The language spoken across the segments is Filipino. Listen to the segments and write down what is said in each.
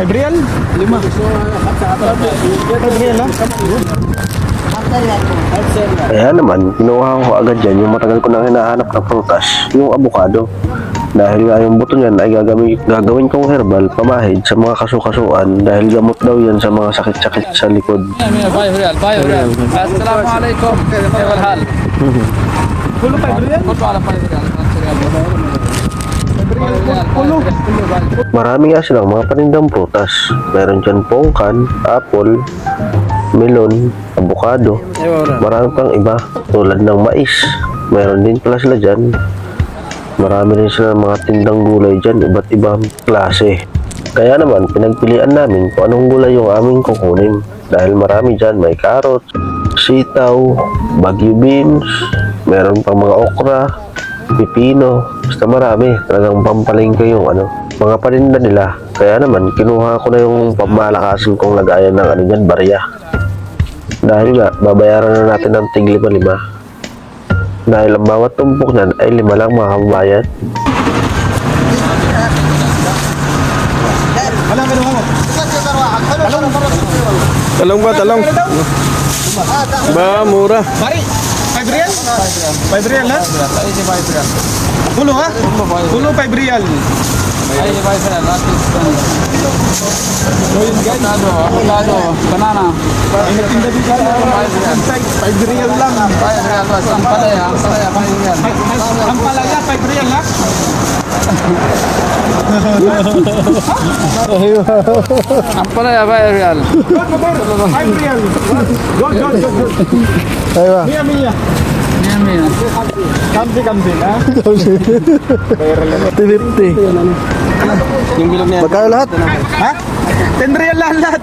May brial? Lima. May brial ha? Kaya naman, kinuha ko agad yan yung matagal ko nang hinahanap na prutas, yung avocado. Dahil nga yung buto niyan ay gagawin, gagawin kong herbal pamahid sa mga kasukasuan dahil gamot daw yan sa mga sakit-sakit sa likod. Bayo real, bayo real. Assalamualaikum. Kaya hal. Kulo pa real? Kulo pa real. Kulo. Marami nga silang mga panindang prutas. Meron dyan pongkan, apple, melon, avocado. Marami pang iba tulad ng mais. Meron din pala sila dyan. Marami rin sila mga tindang gulay dyan, iba't ibang klase. Kaya naman, pinagpilian namin kung anong gulay yung aming kukunin. Dahil marami dyan, may carrots, sitaw, bagyo beans, meron pang mga okra, pipino, basta marami. Talagang pampalingke yung ano, mga paninda nila. Kaya naman, kinuha ko na yung pamalakasin kong lagayan ng ano dyan, barya. Dahil nga, babayaran na natin ng tig lima-lima. Dahil ang bawat tumpok niyan ay lima lang mga kababayan. Talong ba, talong? Ba, mura. Five real? Five real, ha? Ay, five real. Kulo, ha? Kulo, five real. Ay, five real. Avocado, avocado, banana. Ay, nagtinda ka. Five real lang. Five real. Ang palaya, ang palaya, five real. Ang palaya, five real, ha? Aywa. Mia, mia. Mia, mia. Kamsi, kamsi, ha? 50. Yung bilog niya. Magkano lahat? Ha? 10 real lang lahat.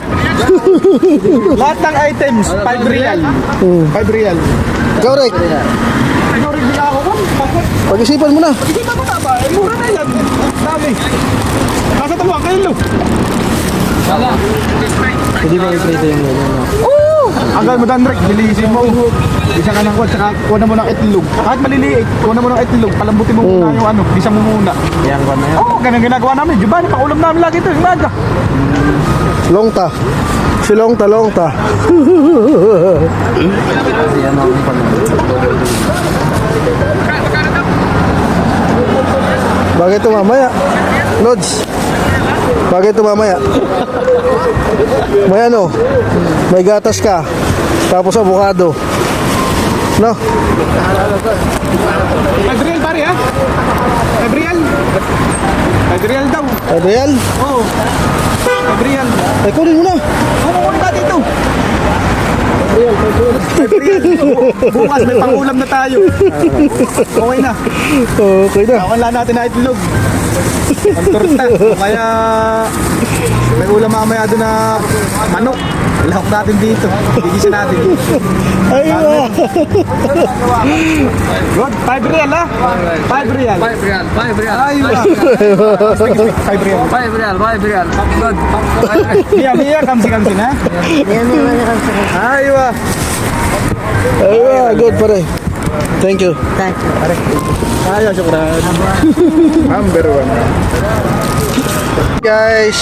lahat ng items, 5 real. 5 real. Ikaw, Rick. Ikaw bila ako? Pag-isipan mo na. Hindi ba ba ba? Eh, mura na yan. Dami. Nasa taluan kayo, lo. Wala. Hindi ba i-prito yung ganyan? Oo! Hanggang mo dan, Rick, bilisin mo. Isa ka ng kwan, saka kuha mo ng itlog. Kahit maliliit, kuha mo ng itlog, palambutin mo muna yung ano, bisa mo muna. Yan, kwan na yan. Oo, ganun ginagawa namin. Giovanni, paulam namin lagi ito, yung maga. Longta. Si Longta, Longta. Bakit ito mamaya? Lods. Bakit ito mamaya? May ano? May gatas ka. Tapos avocado. No? Adriel, pare, ha? Adriel? Adriel daw. Real? Oo. Adriel. Ay, kunin mo na. Kunin natin ito. Adriel, Bukas may pangulam na tayo. Okay na. Okay na. Wala natin na itlog. Ang torta. Kaya may ulam mamaya doon na manok. Lahok natin dito. Bigisa natin. Aywa. Good. 5 real ha? 5 real. Five real, five real. Ay, wa. 5 real. Five real, five real. Good. Mia, Mia, kamsi-kamsi na. Ay, wa. Aywa. Good pare. Thank you. Ayaw, syukran. Number one. Guys,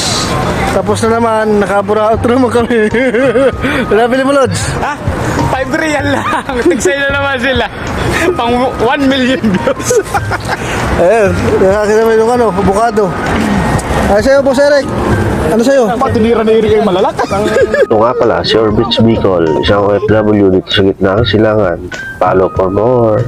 tapos na naman. Nakabura out naman kami. Wala pili mo, Lods. Ha? 5 real lang. Tigsay na naman sila. Pang 1 million views. Ayun, nakakita mo yung ano, avocado. Ay, sa'yo po, Eric. Ano sa'yo? Patinira na iri kayo malalakas. Ito nga pala, si Orbits Bicol, isang OFW dito sa gitna ng silangan. Follow for more.